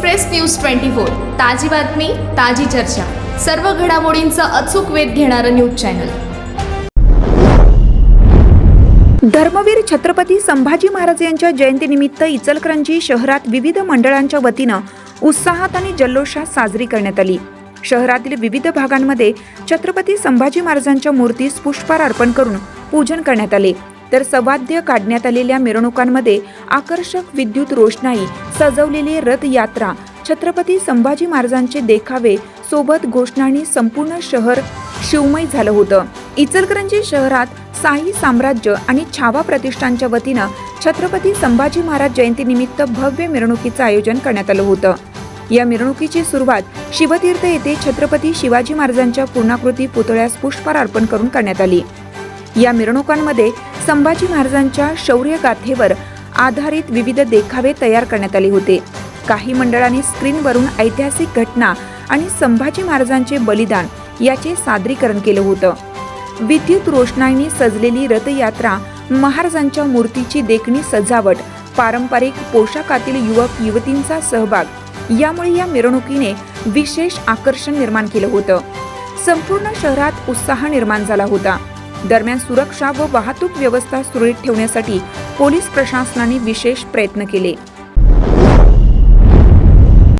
Express news twenty four. ताजी बातमी ताजी चर्चा. सर्व घडामोडींचा अचूक वेध घेणारं न्यूज चॅनल. धर्मवीर छत्रपती संभाजी महाराज यांच्या जयंतीनिमित्त इचलकरंजी शहरात विविध मंडळांच्या वतीनं उत्साहात आणि जल्लोषात साजरी करण्यात आली. शहरातील विविध भागांमध्ये छत्रपती संभाजी महाराजांच्या मूर्तीस पुष्पहार अर्पण करून पूजन करण्यात आले. तर सवाद्य काढण्यात आलेल्या मिरवणुकांमध्ये आकर्षक विद्युत रोषणाई सजवलेली रथयात्रा छत्रपती संभाजी महाराजांचे देखावे सोबत घोषणांनी संपूर्ण शहर शिवमय झालं होतं. इचलकरंजी शहरात साई साम्राज्य आणि छावा प्रतिष्ठानच्या वतीनं छत्रपती संभाजी महाराज जयंतीनिमित्त भव्य मिरवणुकीचं आयोजन करण्यात आलं होतं. या मिरवणुकीची सुरुवात शिवतीर्थ येथे छत्रपती शिवाजी महाराजांच्या पूर्णाकृती पुतळ्यास पुष्पहार अर्पण करून करण्यात आली. या मिरवणुकांमध्ये संभाजी महाराजांच्या शौर्य गाथेवर आधारित विविध देखावे तयार करण्यात आले होते. काही मंडळांनी स्क्रीनवरून ऐतिहासिक घटना आणि संभाजी महाराजांचे बलिदान याचे सादरीकरण केलं होतं. विद्युत रोषणाईने सजलेली रथयात्रा महाराजांच्या मूर्तीची देखणी सजावट पारंपरिक पोशाखातील युवक युवतींचा सहभाग यामुळे या मिरवणुकीने विशेष आकर्षण निर्माण केलं होतं. संपूर्ण शहरात उत्साह निर्माण झाला होता. दरम्यान सुरक्षा व वाहतूक व्यवस्था सुरळीत ठेवण्यासाठी पोलीस प्रशासनाने विशेष प्रयत्न केले.